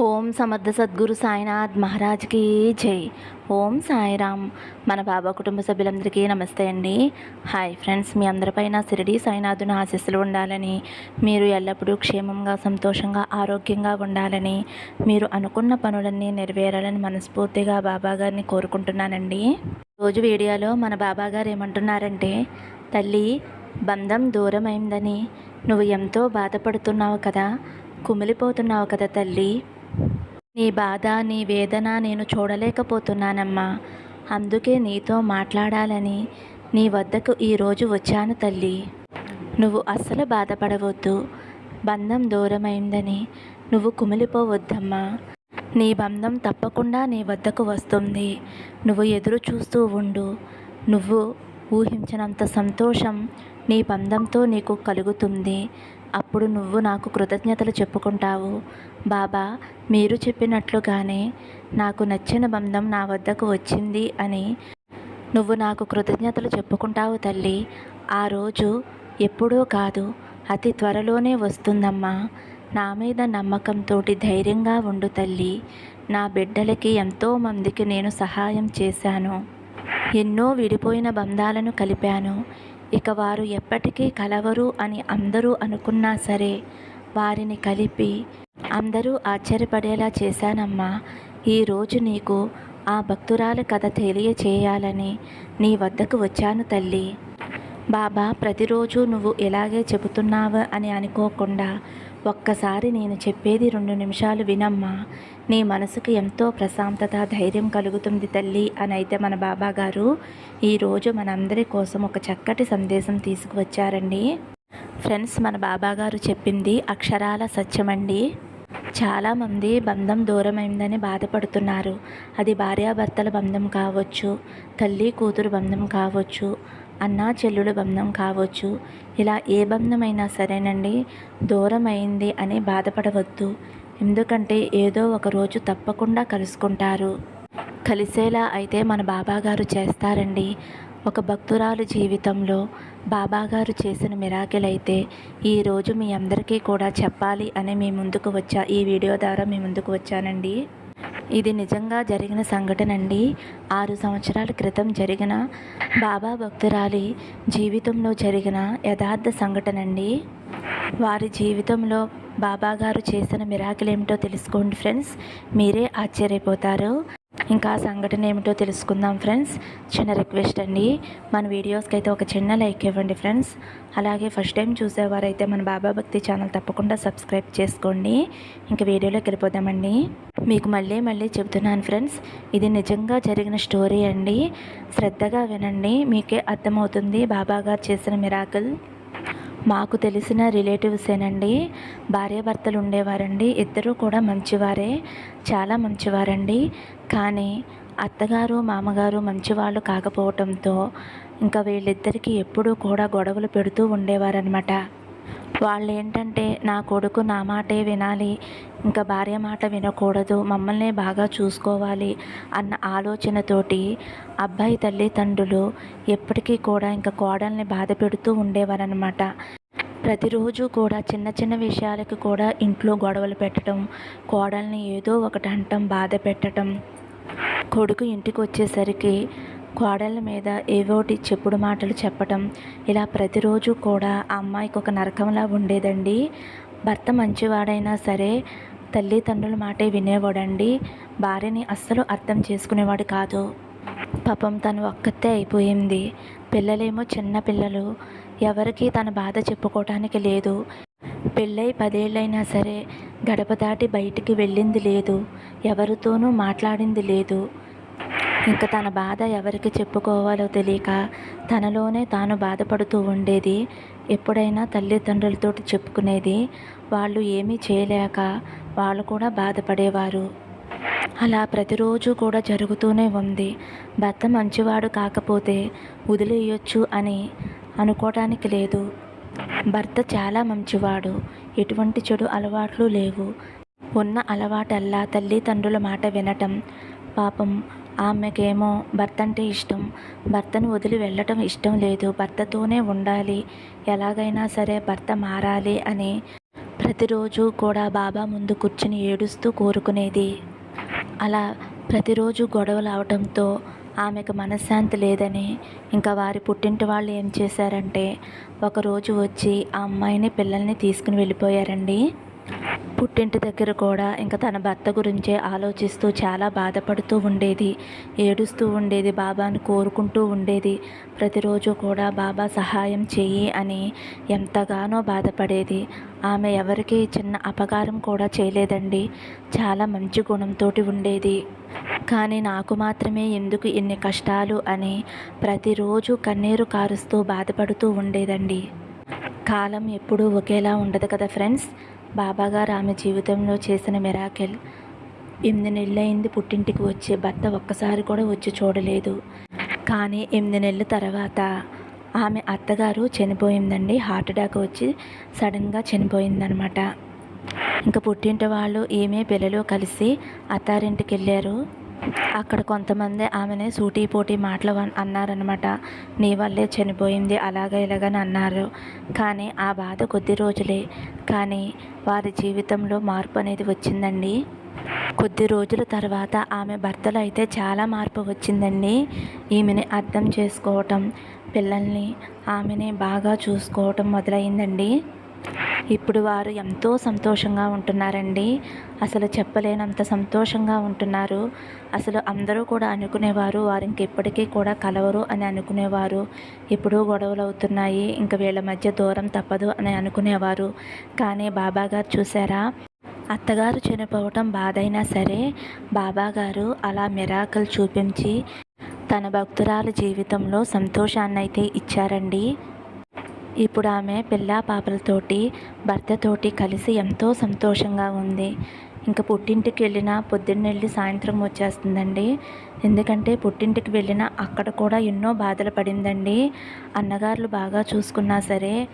ఓం సమర్థ సద్గురు సాయినాథ్ మహారాజ్కి జై. ఓం సాయిరామ్. మన బాబా కుటుంబ సభ్యులందరికీ నమస్తే అండి. హాయ్ ఫ్రెండ్స్ మీ అందరిపైన సిరిడి సాయినాథుని ఆశీస్సులు ఉండాలని మీరు ఎల్లప్పుడూ క్షేమంగా సంతోషంగా ఆరోగ్యంగా ఉండాలని మీరు అనుకున్న పనులన్నీ నెరవేరాలని మనస్ఫూర్తిగా బాబాగారిని కోరుకుంటున్నానండి. రోజు వీడియోలో మన బాబా గారు ఏమంటున్నారంటే తల్లి బంధం దూరమైందని నువ్వు ఎంతో బాధపడుతున్నావు కదా కుమిలిపోతున్నావు కదా తల్లి నీ బాధ నీ వేదన నేను చూడలేకపోతున్నానమ్మా. అందుకే నీతో మాట్లాడాలని నీ వద్దకు ఈరోజు వచ్చాను తల్లి. నువ్వు అస్సలు బాధపడవద్దు. బంధం దూరమైందని నువ్వు కుమిలిపోవద్దమ్మా. నీ బంధం తప్పకుండా నీ వద్దకు వస్తుంది. నువ్వు ఎదురు చూస్తూ ఉండు. నువ్వు ఊహించినంత సంతోషం నీ బంధంతో నీకు కలుగుతుంది. అప్పుడు నువ్వు నాకు కృతజ్ఞతలు చెప్పుకుంటావు. బాబా మీరు చెప్పినట్లుగానే నాకు నచ్చిన బంధం నా వద్దకు వచ్చింది అని నువ్వు నాకు కృతజ్ఞతలు చెప్పుకుంటావు తల్లి. ఆ రోజు ఎప్పుడో కాదు అతి త్వరలోనే వస్తుందమ్మా. నా మీద నమ్మకంతో ధైర్యంగా ఉండు తల్లి. నా బిడ్డలకి ఎంతోమందికి నేను సహాయం చేశాను. ఎన్నో విడిపోయిన బంధాలను కలిపాను. ఇక వారు ఎప్పటికీ కలవరు అని అందరూ అనుకున్నా సరే వారిని కలిపి అందరూ ఆశ్చర్యపడేలా చేశానమ్మా. ఈరోజు నీకు ఆ భక్తురాల కథ తెలియచేయాలని నీ వద్దకు వచ్చాను తల్లి. బాబా ప్రతిరోజు నువ్వు ఇలాగే చెబుతున్నావు అని అనుకోకుండా ఒక్కసారి నేను చెప్పేది రెండు నిమిషాలు వినమ్మా. నీ మనసుకు ఎంతో ప్రశాంతత ధైర్యం కలుగుతుంది తల్లి అని అయితే మన బాబా గారు ఈరోజు మనందరి కోసం ఒక చక్కటి సందేశం తీసుకువచ్చారండి. ఫ్రెండ్స్ మన బాబాగారు చెప్పింది అక్షరాల సత్యమండి. చాలామంది బంధం దూరమైందని బాధపడుతున్నారు. అది భార్యాభర్తల బంధం కావచ్చు తల్లి కూతురు బంధం కావచ్చు అన్నా చెల్లుల బంధం కావచ్చు. ఇలా ఏ బంధమైనా సరేనండి దూరమైంది అని బాధపడవద్దు. ఎందుకంటే ఏదో ఒక రోజు తప్పకుండా కలుసుకుంటారు. కలిసేలా అయితే మన బాబాగారు చేస్తారండి. ఒక భక్తురాలు జీవితంలో బాబాగారు చేసిన మిరాకిల్ అయితే ఈరోజు మీ అందరికీ కూడా చెప్పాలి అని మీ ముందుకు వచ్చా ఈ వీడియో ద్వారా మీ ముందుకు వచ్చానండి. ఇది నిజంగా జరిగిన సంఘటన అండి ఆరు సంవత్సరాల క్రితం జరిగిన బాబా భక్తురాలి జీవితంలో జరిగిన యథార్థ సంఘటన అండి వారి జీవితంలో బాబాగారు చేసిన మిరాకిల్ ఏమిటో తెలుసుకోండి ఫ్రెండ్స్. మీరే ఆశ్చర్యపోతారు. ఇంకా సంఘటన ఏమిటో తెలుసుకుందాం ఫ్రెండ్స్. చిన్న రిక్వెస్ట్ అండి. మన వీడియోస్కి అయితే ఒక చిన్న లైక్ ఇవ్వండి ఫ్రెండ్స్. అలాగే ఫస్ట్ టైం చూసేవారైతే మన బాబా భక్తి ఛానల్ తప్పకుండా సబ్స్క్రైబ్ చేసుకోండి. ఇంకా వీడియోలోకి వెళ్ళిపోదామండి. మీకు మళ్ళీ మళ్ళీ చెబుతున్నాను ఫ్రెండ్స్ ఇది నిజంగా జరిగిన స్టోరీ అండి. శ్రద్ధగా వినండి మీకే అర్థమవుతుంది బాబా గారు చేసిన మిరాకుల్. మాకు తెలిసిన రిలేటివ్సేనండి భార్యాభర్తలు ఉండేవారండి ఇద్దరూ కూడా మంచివారే చాలా మంచివారండి. కానీ అత్తగారు మామగారు మంచివాళ్ళు కాకపోవటంతో ఇంకా వీళ్ళిద్దరికీ ఎప్పుడూ కూడా గొడవలు పెడుతూ ఉండేవారనమాట వాళ్ళు ఏంటంటే నా కొడుకు నా మాటే వినాలి ఇంకా భార్య మాట వినకూడదు మమ్మల్ని బాగా చూసుకోవాలి అన్న ఆలోచనతోటి అబ్బాయి తల్లిదండ్రులు ఎప్పటికీ కూడా ఇంకా కోడల్ని బాధ పెడుతూ ఉండేవారనమాట ప్రతిరోజు కూడా చిన్న చిన్న విషయాలకు కూడా ఇంట్లో గొడవలు పెట్టడం కోడల్ని ఏదో ఒకటి అంటం బాధ పెట్టడం కొడుకు ఇంటికి వచ్చేసరికి కోడళ్ళ మీద ఏవోటి చెప్పుడు మాటలు చెప్పటం ఇలా ప్రతిరోజు కూడా ఆ అమ్మాయికి ఒక నరకంలా ఉండేదండి. భర్త మంచివాడైనా సరే తల్లిదండ్రుల మాటే వినేవాడండి. భార్యని అస్సలు అర్థం చేసుకునేవాడు కాదు. పాపం తను ఒక్కతే అయిపోయింది. పిల్లలేమో చిన్న పిల్లలు. ఎవరికి తన బాధ చెప్పుకోవటానికి లేదు. పెళ్ళై పదేళ్ళైనా సరే గడప దాటి బయటికి వెళ్ళింది లేదు. ఎవరితోనూ మాట్లాడింది లేదు. ఇంకా తన బాధ ఎవరికి చెప్పుకోవాలో తెలియక తనలోనే తాను బాధపడుతూ ఉండేది. ఎప్పుడైనా తల్లిదండ్రులతో చెప్పుకునేది. వాళ్ళు ఏమీ చేయలేక వాళ్ళు కూడా బాధపడేవారు. అలా ప్రతిరోజు కూడా జరుగుతూనే ఉంది. భర్త మంచివాడు కాకపోతే వదిలేయొచ్చు అని అనుకోవడానికి లేదు. భర్త చాలా మంచివాడు. ఎటువంటి చెడు అలవాట్లు లేవు. ఉన్న అలవాటల్లా తల్లిదండ్రుల మాట వినటం పాపం ఆమెకేమో భర్త అంటే ఇష్టం. భర్తను వదిలి వెళ్ళటం ఇష్టం లేదు. భర్తతోనే ఉండాలి. ఎలాగైనా సరే భర్త మారాలి అని ప్రతిరోజు కూడా బాబా ముందు కూర్చుని ఏడుస్తూ కోరుకునేది. అలా ప్రతిరోజు గొడవలు అవటంతో ఆమెకు మనశ్శాంతి లేదని ఇంకా వారి పుట్టింటి వాళ్ళు ఏం చేశారంటే ఒకరోజు వచ్చి ఆ అమ్మాయిని పిల్లల్ని తీసుకుని వెళ్ళిపోయారండి. పుట్టింటి దగ్గర కూడా ఇంకా తన భర్త గురించే ఆలోచిస్తూ చాలా బాధపడుతూ ఉండేది. ఏడుస్తూ ఉండేది బాబాను కోరుకుంటూ ఉండేది. ప్రతిరోజు కూడా బాబా సహాయం చెయ్యి అని ఎంతగానో బాధపడేది. ఆమె ఎవరికి చిన్న అపకారం కూడా చేయలేదండి. చాలా మంచి గుణంతో ఉండేది. కానీ నాకు మాత్రమే ఎందుకు ఇన్ని కష్టాలు అని ప్రతిరోజు కన్నీరు కారుస్తూ బాధపడుతూ ఉండేదండి. కాలం ఎప్పుడూ ఒకేలా ఉండదు కదా ఫ్రెండ్స్? బాబాగారు ఆమె జీవితంలో చేసిన మిరాకెల్. ఎనిమిది నెలలైంది పుట్టింటికి వచ్చే భర్త ఒక్కసారి కూడా వచ్చి చూడలేదు. కానీ ఎనిమిది నెలల తర్వాత ఆమె అత్తగారు చనిపోయిందండి. హార్ట్ అటాక్ వచ్చి సడన్గా చనిపోయిందనమాట ఇంకా పుట్టింటి వాళ్ళు ఈమె పిల్లలు కలిసి అత్తారింటికి వెళ్ళారు అక్కడ కొంతమంది ఆమెని సూటీ పోటీ మాటలు అన్నారనమాట నీ వల్లే చనిపోయింది అలాగ ఇలాగని అన్నారు. కానీ ఆ బాధ కొద్ది రోజులే. కానీ వారి జీవితంలో మార్పు అనేది వచ్చిందండి. కొద్ది రోజుల తర్వాత ఆమె భర్తలో అయితే చాలా మార్పు వచ్చిందండి. ఈమెని అర్థం చేసుకోవటం పిల్లల్ని ఆమెని బాగా చూసుకోవటం మొదలైందండి. ఇప్పుడు వారు ఎంతో సంతోషంగా ఉంటున్నారండి. అసలు చెప్పలేనంత సంతోషంగా ఉంటున్నారు. అసలు అందరూ కూడా అనుకునేవారు వారు ఇంకెప్పటికీ కూడా కలవరు అని అనుకునేవారు. ఎప్పుడూ గొడవలు అవుతున్నాయి ఇంక వీళ్ళ మధ్య దూరం తప్పదు అని అనుకునేవారు. కానీ బాబాగారు చూసారా అత్తగారు చనిపోవటం బాధైనా సరే బాబాగారు అలా మిరాకల్ చూపించి తన భక్తురాల జీవితంలో సంతోషాన్ని అయితే ఇచ్చారండి. ఇప్పుడు ఆమె పిల్ల పాపలతోటి భర్తతోటి కలిసి ఎంతో సంతోషంగా ఉంది. ఇంకా పుట్టింటికి వెళ్ళిన పొద్దున్న వెళ్ళి సాయంత్రం వచ్చేస్తుందండి. ఎందుకంటే పుట్టింటికి వెళ్ళిన అక్కడ కూడా ఎన్నో బాధలు పడిందండి. అన్నగారులు బాగా చూసుకున్నా సరే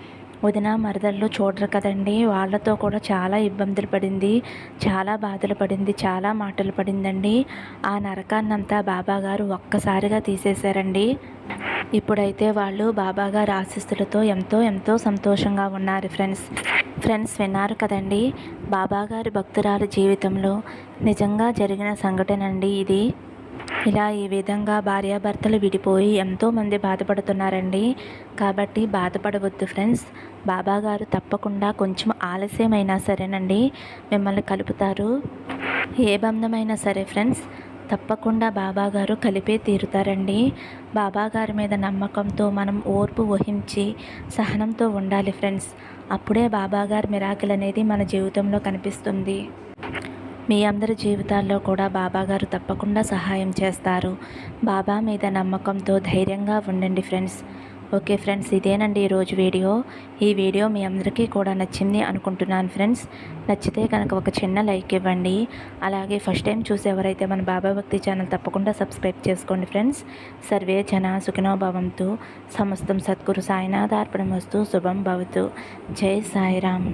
వదిన మరదళ్ళు చూడరు కదండి. వాళ్ళతో కూడా చాలా ఇబ్బందులు పడింది. చాలా బాధలు పడింది. చాలా మాటలు పడిందండి. ఆ నరకాన్నంతా బాబాగారు ఒక్కసారిగా తీసేశారండి. ఇప్పుడైతే వాళ్ళు బాబాగారి ఆశీస్సులతో ఎంతో ఎంతో సంతోషంగా ఉన్నారు ఫ్రెండ్స్. ఫ్రెండ్స్ విన్నారు కదండి. బాబాగారి భక్తురాలి జీవితంలో నిజంగా జరిగిన సంఘటన అండి ఇది. ఇలా ఈ విధంగా భార్యాభర్తలు విడిపోయి ఎంతోమంది బాధపడుతున్నారండి. కాబట్టి బాధపడవద్దు ఫ్రెండ్స్. బాబాగారు తప్పకుండా కొంచెం ఆలస్యమైనా సరేనండి. మిమ్మల్ని కలుపుతారు. ఏ బంధమైనా సరే ఫ్రెండ్స్ తప్పకుండా బాబాగారు కలిపే తీరుతారండి. బాబాగారి మీద నమ్మకంతో మనం ఓర్పు వహించి సహనంతో ఉండాలి ఫ్రెండ్స్. అప్పుడే బాబాగారి మిరాకిల్ అనేది మన జీవితంలో కనిపిస్తుంది. మీ అందరి జీవితాల్లో కూడా బాబాగారు తప్పకుండా సహాయం చేస్తారు. బాబా మీద నమ్మకంతో ధైర్యంగా ఉండండి ఫ్రెండ్స్. ఓకే ఫ్రెండ్స్ ఇదేనండి ఈరోజు వీడియో. ఈ వీడియో మీ అందరికీ కూడా నచ్చింది అనుకుంటున్నాను ఫ్రెండ్స్. నచ్చితే కనుక ఒక చిన్న లైక్ ఇవ్వండి. అలాగే ఫస్ట్ టైం చూసి ఎవరైతే మన బాబా భక్తి ఛానల్ తప్పకుండా సబ్స్క్రైబ్ చేసుకోండి ఫ్రెండ్స్. సర్వే జన సుఖినోభవంతు సమస్తం సద్గురు సాయినాథార్పణమస్తు. శుభం భవతు. జై సాయిరామ్.